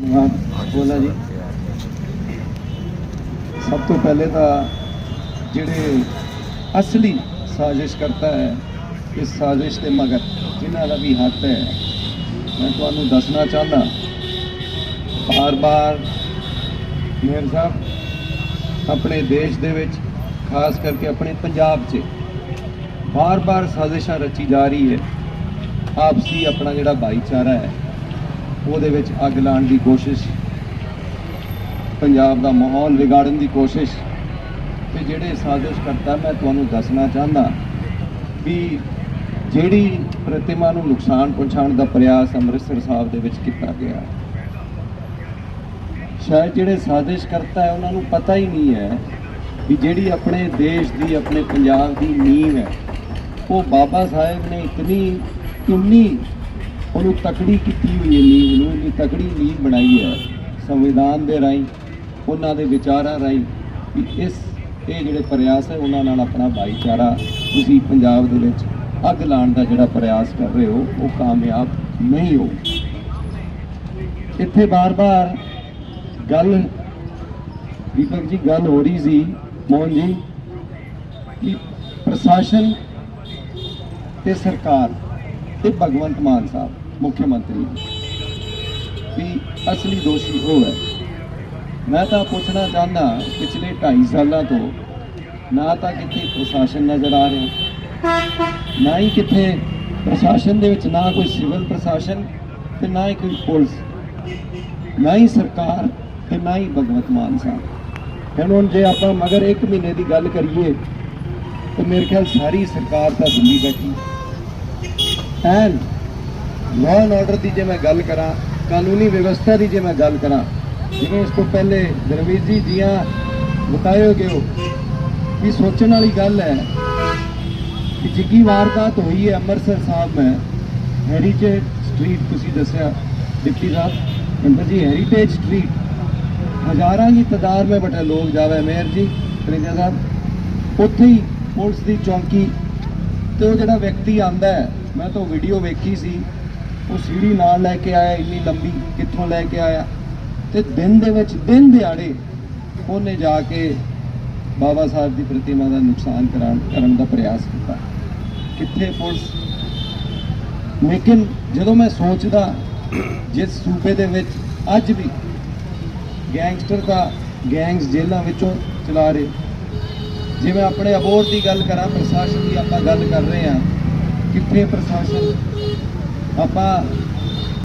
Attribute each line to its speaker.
Speaker 1: ਧੰਨਵਾਦ ਬੋਲਾ ਜੀ। ਸਭ ਤੋਂ ਪਹਿਲੇ ਤਾਂ ਜਿਹੜੇ ਅਸਲੀ ਸਾਜ਼ਿਸ਼ ਕਰਤਾ ਹੈ, ਇਸ ਸਾਜ਼ਿਸ਼ ਦੇ ਮਗਰ ਜਿਨ੍ਹਾਂ ਦਾ ਵੀ ਹੱਥ ਹੈ, ਮੈਂ ਤੁਹਾਨੂੰ ਦੱਸਣਾ ਚਾਹੁੰਦਾ, ਬਾਰ-ਬਾਰ ਮੇਰ ਸਾਹਿਬ, ਆਪਣੇ ਦੇਸ਼ ਦੇ ਵਿੱਚ, ਖਾਸ ਕਰਕੇ ਆਪਣੇ ਪੰਜਾਬ 'ਚ, ਬਾਰ-ਬਾਰ ਸਾਜ਼ਿਸ਼ਾਂ ਰਚੀ ਜਾ ਰਹੀ ਹੈ। ਆਪਸੀ ਆਪਣਾ ਜਿਹੜਾ ਭਾਈਚਾਰਾ ਹੈ ਉਹਦੇ ਵਿੱਚ ਅੱਗ ਲਾਉਣ ਦੀ ਕੋਸ਼ਿਸ਼, ਪੰਜਾਬ ਦਾ ਮਾਹੌਲ ਵਿਗਾੜਨ ਦੀ ਕੋਸ਼ਿਸ਼ ਤੇ ਜਿਹੜੇ ਸਾਜ਼ਿਸ਼ ਕਰਤਾ ਮੈਂ ਤੁਹਾਨੂੰ ਦੱਸਣਾ ਚਾਹੁੰਦਾ ਵੀ ਜਿਹੜੀ ਪ੍ਰਤਿਮਾ ਨੂੰ ਨੁਕਸਾਨ ਪਹੁੰਚਾਉਣ ਦਾ ਪ੍ਰਯਾਸ ਅੰਮ੍ਰਿਤਸਰ ਸਾਹਿਬ ਦੇ ਵਿੱਚ ਕੀਤਾ ਗਿਆ ਸ਼ਾਇਦ ਜਿਹੜੇ ਸਾਜ਼ਿਸ਼ ਕਰਤਾ ਹੈ ਉਹਨਾਂ ਨੂੰ ਪਤਾ ਹੀ ਨਹੀਂ ਹੈ ਵੀ ਜਿਹੜੀ ਆਪਣੇ ਦੇਸ਼ ਦੀ, ਆਪਣੇ ਪੰਜਾਬ ਦੀ ਨੀਂਹ ਹੈ, ਉਹ ਬਾਬਾ ਸਾਹਿਬ ਨੇ ਇਤਨੀ, ਕਿੰਨੀ ਉਹਨੂੰ ਤਕੜੀ ਕੀਤੀ ਹੋਈ ਹੈ ਨੀਂਹ ਨੂੰ, ਇੰਨੀ ਤਕੜੀ ਨੀਂਹ ਬਣਾਈ ਹੈ ਸੰਵਿਧਾਨ ਦੇ ਰਾਹੀਂ, ਉਹਨਾਂ ਦੇ ਵਿਚਾਰਾਂ ਰਾਹੀਂ ਵੀ ਇਸ, ਇਹ ਜਿਹੜੇ ਪ੍ਰਯਾਸ ਹੈ, ਉਹਨਾਂ ਨਾਲ ਆਪਣਾ ਭਾਈਚਾਰਾ ਤੁਸੀਂ ਪੰਜਾਬ ਦੇ ਵਿੱਚ ਅੱਗ ਲਾਉਣ ਦਾ ਜਿਹੜਾ ਪ੍ਰਯਾਸ ਕਰ ਰਹੇ ਹੋ, ਉਹ ਕਾਮਯਾਬ ਨਹੀਂ ਹੋ। ਇੱਥੇ ਬਾਰ-ਬਾਰ ਗੱਲ, ਦੀਪਕ ਜੀ, ਗੱਲ ਹੋ ਰਹੀ ਸੀ, ਮੋਹਨ ਜੀ, ਕਿ ਪ੍ਰਸ਼ਾਸਨ ਤੇ ਸਰਕਾਰ ਤੇ ਭਗਵੰਤ ਮਾਨ ਸਾਹਿਬ ਮੁੱਖ ਮੰਤਰੀ ਵੀ ਅਸਲੀ ਦੋਸ਼ੀ ਉਹ ਹੈ। ਮੈਂ ਤਾਂ ਪੁੱਛਣਾ ਚਾਹੁੰਦਾ ਪਿਛਲੇ 2.5 ਸਾਲਾਂ ਤੋਂ ਨਾ ਤਾਂ ਕਿਤੇ ਪ੍ਰਸ਼ਾਸਨ ਨਜ਼ਰ ਆ ਰਿਹਾ, ਨਾ ਹੀ ਕਿਤੇ ਪ੍ਰਸ਼ਾਸਨ ਦੇ ਵਿੱਚ ਨਾ ਕੋਈ ਸਿਵਲ ਪ੍ਰਸ਼ਾਸਨ ਤੇ ਨਾ ਹੀ ਕੋਈ ਪੁਲਿਸ, ਨਾ ਹੀ ਸਰਕਾਰ ਤੇ ਨਾ ਹੀ ਭਗਵੰਤ ਮਾਨ ਸਾਹਿਬ। ਹੁਣ ਹੁਣ ਜੇ ਆਪਾਂ ਮਗਰ 1 ਮਹੀਨੇ ਦੀ ਗੱਲ ਕਰੀਏ, ਤੇ ਮੇਰੇ ਖਿਆਲ ਸਾਰੀ ਸਰਕਾਰ ਤਾਂ ਦਿੱਲੀ ਬੈਠੀ ਐਨ ਲਾਅ ਐਂਡ ਆਰਡਰ ਦੀ ਜੇ ਮੈਂ ਗੱਲ ਕਰਾਂ, ਕਾਨੂੰਨੀ ਵਿਵਸਥਾ ਦੀ ਜੇ ਮੈਂ ਗੱਲ ਕਰਾਂ, ਜਿਵੇਂ ਇਸ ਤੋਂ ਪਹਿਲੇ ਦਰਵੀਰ ਜੀ ਦੀਆਂ ਬਤਾਏ ਹੋ ਹੋ ਕਿ ਸੋਚਣ ਵਾਲੀ ਗੱਲ ਹੈ ਕਿ ਜਿੱਗੀ ਵਾਰਦਾਤ ਹੋਈ ਹੈ ਅੰਮ੍ਰਿਤਸਰ ਸਾਹਿਬ ਮੈਂ ਹੈਰੀਟੇਜ ਸਟਰੀਟ ਤੁਸੀਂ ਦੱਸਿਆ ਡਿਪਟੀ ਸਾਹਿਬ ਅੰਦਰ ਜੀ ਹੈਰੀਟੇਜ ਸਟਰੀਟ ਹਜ਼ਾਰਾਂ ਦੀ ਤਾਦਾਦ में ਬਟੇ ਲੋਕ ਜਾਵੇ, ਮੇਅਰ ਜੀ ਕਨੇਜਾ ਸਾਹਿਬ, ਉੱਥੇ ਹੀ ਪੁਲਿਸ ਦੀ ਚੌਂਕੀ, ਤੇ ਉਹ ਜਿਹੜਾ ਵਿਅਕਤੀ ਆਂਦਾ ਮੈਂ ਤਾਂ ਵੀਡੀਓ ਵੇਖੀ ਸੀ ਉਹ ਸੀੜੀ ਨਾਲ ਲੈ ਕੇ ਆਇਆ, ਇੰਨੀ ਲੰਬੀ ਕਿੱਥੋਂ ਲੈ ਕੇ ਆਇਆ? ਤੇ ਦਿਨ ਦੇ ਵਿੱਚ, ਦਿਨ ਦਿਹਾੜੇ ਉਹਨੇ ਜਾ ਕੇ ਬਾਬਾ ਸਾਹਿਬ ਦੀ ਪ੍ਰਤਿਮਾ ਦਾ ਨੁਕਸਾਨ ਕਰਾਉਣ, ਕਰਨ ਦਾ ਪ੍ਰਯਾਸ ਕੀਤਾ। ਕਿੱਥੇ ਪੁਲਿਸ? ਲੇਕਿਨ ਜਦੋਂ ਮੈਂ ਸੋਚਦਾ, ਜਿਸ ਸੂਬੇ ਦੇ ਵਿੱਚ ਅੱਜ ਵੀ ਗੈਂਗਸਟਰ ਦਾ ਗੈਂਗਸ ਜੇਲ੍ਹਾਂ ਵਿੱਚੋਂ ਚਲਾ ਰਹੇ। ਜਿਵੇਂ ਆਪਣੇ ਅਬੋਰ ਦੀ ਗੱਲ ਕਰਾਂ, ਪ੍ਰਸ਼ਾਸਨ ਦੀ ਆਪਾਂ ਗੱਲ ਕਰ ਰਹੇ ਹਾਂ, ਕਿੱਥੇ ਪ੍ਰਸ਼ਾਸਨ? ਆਪਾਂ